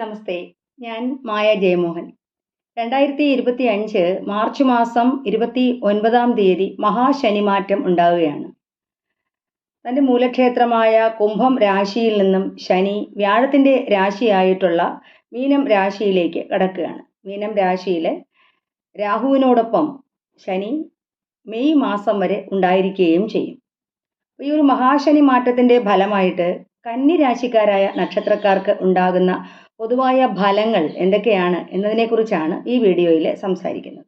നമസ്തേ ഞാൻ മായ ജയമോഹൻ. രണ്ടായിരത്തി ഇരുപത്തി അഞ്ച് മാർച്ച് മാസം ഇരുപത്തി ഒൻപതാം തീയതി മഹാശനിമാറ്റം ഉണ്ടാവുകയാണ്. തന്റെ മൂലക്ഷേത്രമായ കുംഭം രാശിയിൽ നിന്നും ശനി വ്യാഴത്തിന്റെ രാശിയായിട്ടുള്ള മീനം രാശിയിലേക്ക് കടക്കുകയാണ്. മീനം രാശിയിലെ രാഹുവിനോടൊപ്പം ശനി മെയ് മാസം വരെ ഉണ്ടായിരിക്കുകയും ചെയ്യും. ഈ ഒരു മഹാശനി മാറ്റത്തിന്റെ ഫലമായിട്ട് കന്നി രാശിക്കാരായ നക്ഷത്രക്കാർക്ക് ഉണ്ടാകുന്ന പൊതുവായ ഫലങ്ങൾ എന്തൊക്കെയാണ് എന്നതിനെക്കുറിച്ചാണ് ഈ വീഡിയോയിൽ സംസാരിക്കുന്നത്.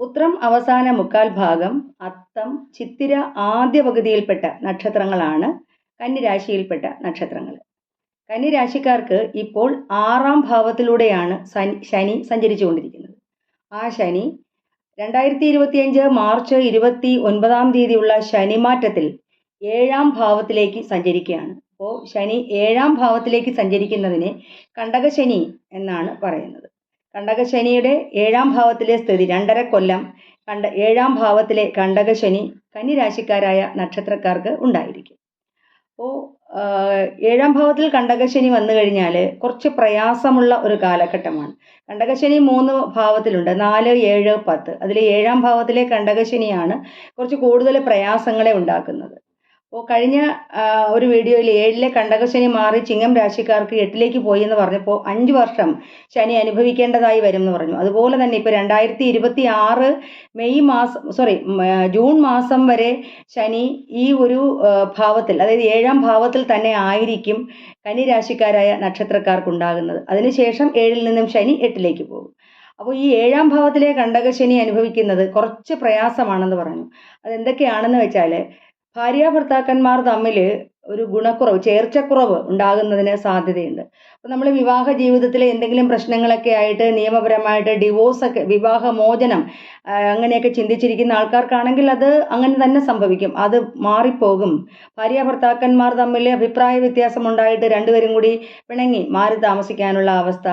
ഉത്രം അവസാന മുക്കാൽ ഭാഗം അത്തം ചിത്തിര ആദ്യ പകുതിയിൽപ്പെട്ട നക്ഷത്രങ്ങളാണ് കന്നിരാശിയിൽപ്പെട്ട നക്ഷത്രങ്ങൾ കന്നിരാശിക്കാർക്ക് ഇപ്പോൾ ആറാം ഭാവത്തിലൂടെയാണ് ശനി സഞ്ചരിച്ചുകൊണ്ടിരിക്കുന്നത്. ആ ശനി രണ്ടായിരത്തി ഇരുപത്തിയഞ്ച് മാർച്ച് ഇരുപത്തി ഒൻപതാം തീയതിയുള്ള ശനിമാറ്റത്തിൽ ഏഴാം ഭാവത്തിലേക്ക് സഞ്ചരിക്കുകയാണ്. അപ്പോൾ ശനി ഏഴാം ഭാവത്തിലേക്ക് സഞ്ചരിക്കുന്നതിനെ കണ്ടകശനി എന്നാണ് പറയുന്നത്. കണ്ടകശനിയുടെ ഏഴാം ഭാവത്തിലെ സ്ഥിതി രണ്ടര കൊല്ലം കണ്ട ഏഴാം ഭാവത്തിലെ കണ്ടകശനി കന്നിരാശിക്കാരായ നക്ഷത്രക്കാർക്ക് ഉണ്ടായിരിക്കും. അപ്പോൾ ഏഴാം ഭാവത്തിൽ കണ്ടകശനി വന്നു കഴിഞ്ഞാൽ കുറച്ച് പ്രയാസമുള്ള ഒരു കാലഘട്ടമാണ്. കണ്ടകശനി മൂന്ന് ഭാവത്തിലുണ്ട്. നാല് ഏഴ് പത്ത്. അതിൽ ഏഴാം ഭാവത്തിലെ കണ്ടകശനിയാണ് കുറച്ച് കൂടുതൽ പ്രയാസങ്ങളെ ഉണ്ടാക്കുന്നത്. അപ്പോൾ കഴിഞ്ഞ ഒരു വീഡിയോയിൽ ഏഴിലെ കണ്ടകശനി മാറി ചിങ്ങം രാശിക്കാർക്ക് എട്ടിലേക്ക് പോയി എന്ന് പറഞ്ഞപ്പോൾ അഞ്ച് വർഷം ശനി അനുഭവിക്കേണ്ടതായി വരും എന്ന് പറഞ്ഞു. അതുപോലെ തന്നെ ഇപ്പോൾ രണ്ടായിരത്തി ഇരുപത്തി ആറ് മെയ് മാസം സോറി ജൂൺ മാസം വരെ ശനി ഈ ഒരു ഭാവത്തിൽ അതായത് ഏഴാം ഭാവത്തിൽ തന്നെ ആയിരിക്കും കനി രാശിക്കാരായ നക്ഷത്രക്കാർക്ക് ഉണ്ടാകുന്നത്. അതിനുശേഷം ഏഴിൽ നിന്നും ശനി എട്ടിലേക്ക് പോകും. അപ്പോൾ ഈ ഏഴാം ഭാവത്തിലെ കണ്ടകശനി അനുഭവിക്കുന്നത് കുറച്ച് പ്രയാസമാണെന്ന് പറഞ്ഞു. അതെന്തൊക്കെയാണെന്ന് വെച്ചാൽ ഭാര്യ ഭർത്താക്കന്മാർ തമ്മിൽ ഒരു ഗുണക്കുറവ് ചേർച്ചക്കുറവ് ഉണ്ടാകുന്നതിന് സാധ്യതയുണ്ട്. അപ്പോൾ നമ്മൾ വിവാഹ ജീവിതത്തിലെ എന്തെങ്കിലും പ്രശ്നങ്ങളൊക്കെ ആയിട്ട് നിയമപരമായിട്ട് ഡിവോഴ്സൊക്കെ വിവാഹമോചനം അങ്ങനെയൊക്കെ ചിന്തിച്ചിരിക്കുന്ന ആൾക്കാർക്കാണെങ്കിൽ അത് അങ്ങനെ തന്നെ സംഭവിക്കും. അത് മാറിപ്പോകും. ഭാര്യ ഭർത്താക്കന്മാർ തമ്മിൽ അഭിപ്രായ വ്യത്യാസം ഉണ്ടായിട്ട് രണ്ടുപേരും കൂടി പിണങ്ങി മാറി താമസിക്കാനുള്ള അവസ്ഥ.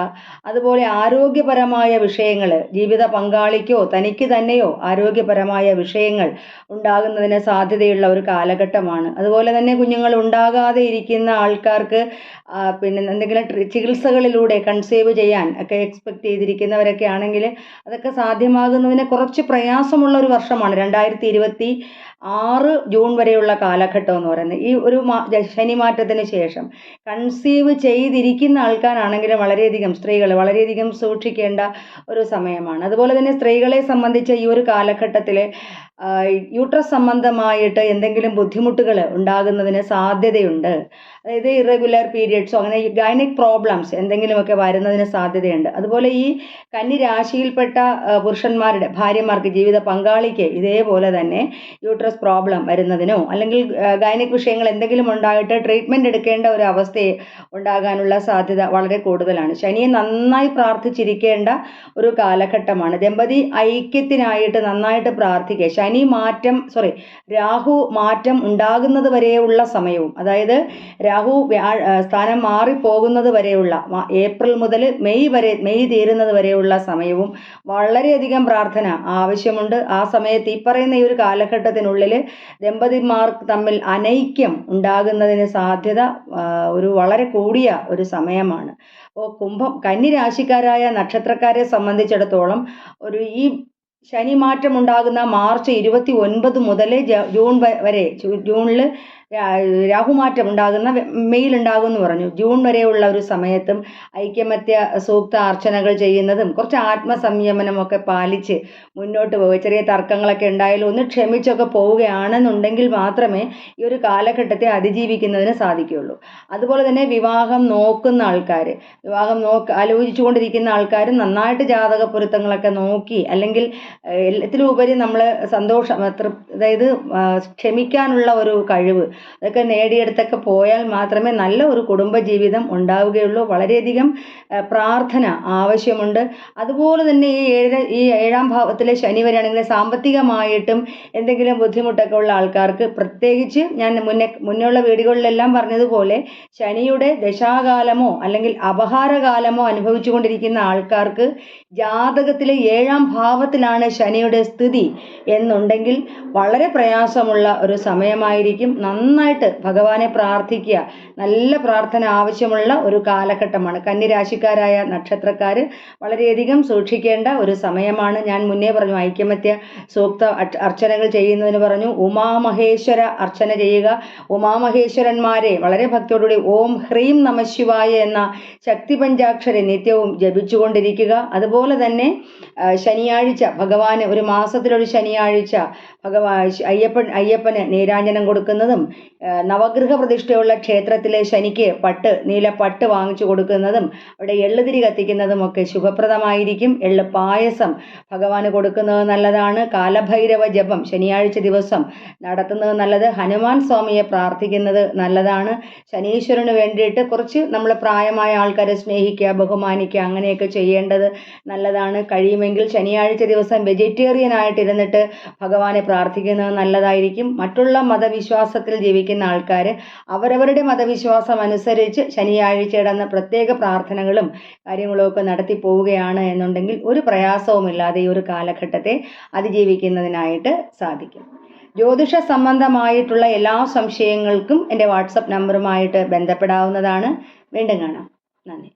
അതുപോലെ ആരോഗ്യപരമായ വിഷയങ്ങൾ ജീവിത പങ്കാളിക്കോ തനിക്ക് തന്നെയോ ആരോഗ്യപരമായ വിഷയങ്ങൾ ഉണ്ടാകുന്നതിന് സാധ്യതയുള്ള ഒരു കാലഘട്ടമാണ്. അതുപോലെ തന്നെ കുഞ്ഞുങ്ങൾ ഉണ്ടാകാതെ ഇരിക്കുന്ന ആൾക്കാർക്ക് പിന്നെ എന്തെങ്കിലും ചികിത്സകളിലൂടെ കൺസീവ് ചെയ്യാൻ ഒക്കെ എക്സ്പെക്ട് ചെയ്തിരിക്കുന്നവരൊക്കെ ആണെങ്കിൽ അതൊക്കെ സാധ്യമാകുന്നതിന് കുറച്ച് പ്രയാസമുള്ള ഒരു വർഷമാണ്. രണ്ടായിരത്തി ഇരുപത്തി ആറ് ജൂൺ വരെയുള്ള കാലഘട്ടം എന്ന് പറയുന്നത്. ഈ ഒരു ശനി ശനിമാറ്റത്തിന് ശേഷം കൺസീവ് ചെയ്തിരിക്കുന്ന ആൾക്കാരാണെങ്കിലും വളരെയധികം സ്ത്രീകൾ വളരെയധികം സൂക്ഷിക്കേണ്ട ഒരു സമയമാണ്. അതുപോലെ തന്നെ സ്ത്രീകളെ സംബന്ധിച്ച ഈ ഒരു കാലഘട്ടത്തിൽ യൂട്രസ് സംബന്ധമായിട്ട് എന്തെങ്കിലും ബുദ്ധിമുട്ടുകൾ ഉണ്ടാകുന്നതിന് സാധ്യതയുണ്ട്. അതായത് ഇറഗുലർ പീരിയഡ്സോ അങ്ങനെ ഗൈനിക് പ്രോബ്ലംസ് എന്തെങ്കിലുമൊക്കെ വരുന്നതിന് സാധ്യതയുണ്ട്. അതുപോലെ ഈ കന്നി രാശിയിൽപ്പെട്ട പുരുഷന്മാരുടെ ഭാര്യമാർക്ക് ജീവിത പങ്കാളിക്ക് ഇതേപോലെ തന്നെ യൂട്രസ് പ്രോബ്ലം വരുന്നതിനോ അല്ലെങ്കിൽ ഗൈനിക് വിഷയങ്ങൾ എന്തെങ്കിലും ഉണ്ടായിട്ട് ട്രീറ്റ്മെന്റ് എടുക്കേണ്ട ഒരു അവസ്ഥ ഉണ്ടാകാനുള്ള സാധ്യത വളരെ കൂടുതലാണ്. ശനിയെ നന്നായി പ്രാർത്ഥിച്ചിരിക്കേണ്ട ഒരു കാലഘട്ടമാണ്. ദമ്പതി ഐക്യത്തിനായിട്ട് നന്നായിട്ട് പ്രാർത്ഥിക്കുക. ശനി മാറ്റം സോറി രാഹു മാറ്റം ഉണ്ടാകുന്നത് വരെയുള്ള സമയവും അതായത് രാഹു സ്ഥാനം മാറിപ്പോകുന്നത് വരെയുള്ള ഏപ്രിൽ മുതൽ മെയ് വരെ മെയ് തീരുന്നത് വരെയുള്ള സമയവും വളരെയധികം പ്രാർത്ഥന ആവശ്യമുണ്ട്. ആ സമയത്ത് ഈ പറയുന്ന ഈ ഒരു കാലഘട്ടത്തിനുള്ളിൽ ദമ്പതിമാർ തമ്മിൽ അനൈക്യം ഉണ്ടാകുന്നതിന് സാധ്യത ഒരു വളരെ കൂടിയ ഒരു സമയമാണ്. അപ്പോൾ കുംഭം കന്നി രാശിക്കാരായ നക്ഷത്രക്കാരെ സംബന്ധിച്ചിടത്തോളം ഒരു ഈ ശനിമാറ്റം ഉണ്ടാകുന്ന മാർച്ച് ഇരുപത്തി ഒൻപത് മുതൽ ജൂൺ വരെ ജൂണിൽ രാഹുമാറ്റം ഉണ്ടാകുന്ന മെയിൽ ഉണ്ടാകും എന്ന് പറഞ്ഞു. ജൂൺ വരെയുള്ള ഒരു സമയത്തും ഐക്യമത്യ സൂക്ത അർച്ചനകൾ ചെയ്യുന്നതും കുറച്ച് ആത്മസംയമനമൊക്കെ പാലിച്ച് മുന്നോട്ട് പോകുക ചെറിയ തർക്കങ്ങളൊക്കെ ഉണ്ടായാലും ഒന്ന് ക്ഷമിച്ചൊക്കെ പോവുകയാണെന്നുണ്ടെങ്കിൽ മാത്രമേ ഈ ഒരു കാലഘട്ടത്തെ അതിജീവിക്കുന്നതിന് സാധിക്കുകയുള്ളൂ. അതുപോലെ തന്നെ വിവാഹം നോക്കുന്ന ആൾക്കാർ വിവാഹം നോക്ക് ആലോചിച്ചുകൊണ്ടിരിക്കുന്ന ആൾക്കാർ നന്നായിട്ട് ജാതക പൊരുത്തങ്ങളൊക്കെ നോക്കി അല്ലെങ്കിൽ എല്ലാത്തിലും ഉപരി നമ്മൾ സന്തോഷം അതായത് ക്ഷമിക്കാനുള്ള ഒരു കഴിവ് അതൊക്കെ നേടിയെടുത്തൊക്കെ പോയാൽ മാത്രമേ നല്ല ഒരു കുടുംബജീവിതം ഉണ്ടാവുകയുള്ളൂ. വളരെയധികം പ്രാർത്ഥന ആവശ്യമുണ്ട്. അതുപോലെ തന്നെ ഈ ഏഴ് ഈ ഏഴാം ഭാവത്തിലെ ശനി വരികയാണെങ്കിൽ സാമ്പത്തികമായിട്ടും എന്തെങ്കിലും ബുദ്ധിമുട്ടൊക്കെ ഉള്ള ആൾക്കാർക്ക് പ്രത്യേകിച്ച് ഞാൻ മുന്നേ മുന്നേയുള്ള വീടുകളിലെല്ലാം പറഞ്ഞതുപോലെ ശനിയുടെ ദശാകാലമോ അല്ലെങ്കിൽ അപഹാരകാലമോ അനുഭവിച്ചുകൊണ്ടിരിക്കുന്ന ആൾക്കാർക്ക് ജാതകത്തിലെ ഏഴാം ഭാവത്തിലാണ് ശനിയുടെ സ്ഥിതി എന്നുണ്ടെങ്കിൽ വളരെ പ്രയാസമുള്ള ഒരു സമയമായിരിക്കും. നന്നായി നന്നായിട്ട് ഭഗവാനെ പ്രാർത്ഥിക്കുക. നല്ല പ്രാർത്ഥന ആവശ്യമുള്ള ഒരു കാലഘട്ടമാണ്. കന്നിരാശിക്കാരായ നക്ഷത്രക്കാർ വളരെയധികം സൂക്ഷിക്കേണ്ട ഒരു സമയമാണ്. ഞാൻ മുന്നേ പറഞ്ഞു ഐക്യമത്യ സൂക്ത അർച്ചനകൾ ചെയ്യുന്നതിന് പറഞ്ഞു ഉമാമഹേശ്വര അർച്ചന ചെയ്യുക. ഉമാമഹേശ്വരന്മാരെ വളരെ ഭക്തിയോടുകൂടി ഓം ഹ്രീം നമശിവായ എന്ന ശക്തി പഞ്ചാക്ഷരി നിത്യവും ജപിച്ചുകൊണ്ടിരിക്കുക. അതുപോലെ തന്നെ ശനിയാഴ്ച ഭഗവാന് ഒരു മാസത്തിലൊരു ശനിയാഴ്ച ഭഗവാ അയ്യപ്പൻ അയ്യപ്പന് നീരാഞ്ജനം കൊടുക്കുന്നതും നവഗ്രഹ പ്രതിഷ്ഠയുള്ള ക്ഷേത്രത്തിലെ ശനിക്ക് പട്ട് നീല പട്ട് വാങ്ങിച്ചു കൊടുക്കുന്നതും അവിടെ എള്ളുതിരി കത്തിക്കുന്നതും ഒക്കെ ശുഭപ്രദമായിരിക്കും. എള്ള് പായസം ഭഗവാന് കൊടുക്കുന്നത് നല്ലതാണ്. കാലഭൈരവ ജപം ശനിയാഴ്ച ദിവസം നടത്തുന്നത് നല്ലത്. ഹനുമാൻ സ്വാമിയെ പ്രാർത്ഥിക്കുന്നത് നല്ലതാണ്. ശനീശ്വരന് വേണ്ടിയിട്ട് കുറച്ച് നമ്മൾ പ്രായമായ ആൾക്കാരെ സ്നേഹിക്കുക ബഹുമാനിക്കുക അങ്ങനെയൊക്കെ ചെയ്യേണ്ടത് നല്ലതാണ്. കഴിയുമെങ്കിൽ ശനിയാഴ്ച ദിവസം വെജിറ്റേറിയൻ ആയിട്ടിരുന്നിട്ട് ഭഗവാനെ പ്രാർത്ഥിക്കുന്നത് നല്ലതായിരിക്കും. മറ്റുള്ള മതവിശ്വാസത്തിൽ ജീവിക്കുന്ന ആൾക്കാർ അവരവരുടെ മതവിശ്വാസം അനുസരിച്ച് ശനിയാഴ്ചയുടെ അന്ന് പ്രത്യേക പ്രാർത്ഥനകളും കാര്യങ്ങളും ഒക്കെ നടത്തി പോവുകയാണ് എന്നുണ്ടെങ്കിൽ ഒരു പ്രയാസവുമില്ലാതെ ഈ ഒരു കാലഘട്ടത്തെ അതിജീവിക്കുന്നതിനായിട്ട് സാധിക്കും. ജ്യോതിഷ സംബന്ധമായിട്ടുള്ള എല്ലാ സംശയങ്ങൾക്കും എന്റെ വാട്സപ്പ് നമ്പറുമായിട്ട് ബന്ധപ്പെടാവുന്നതാണ്. വീണ്ടും കാണാം. നന്ദി.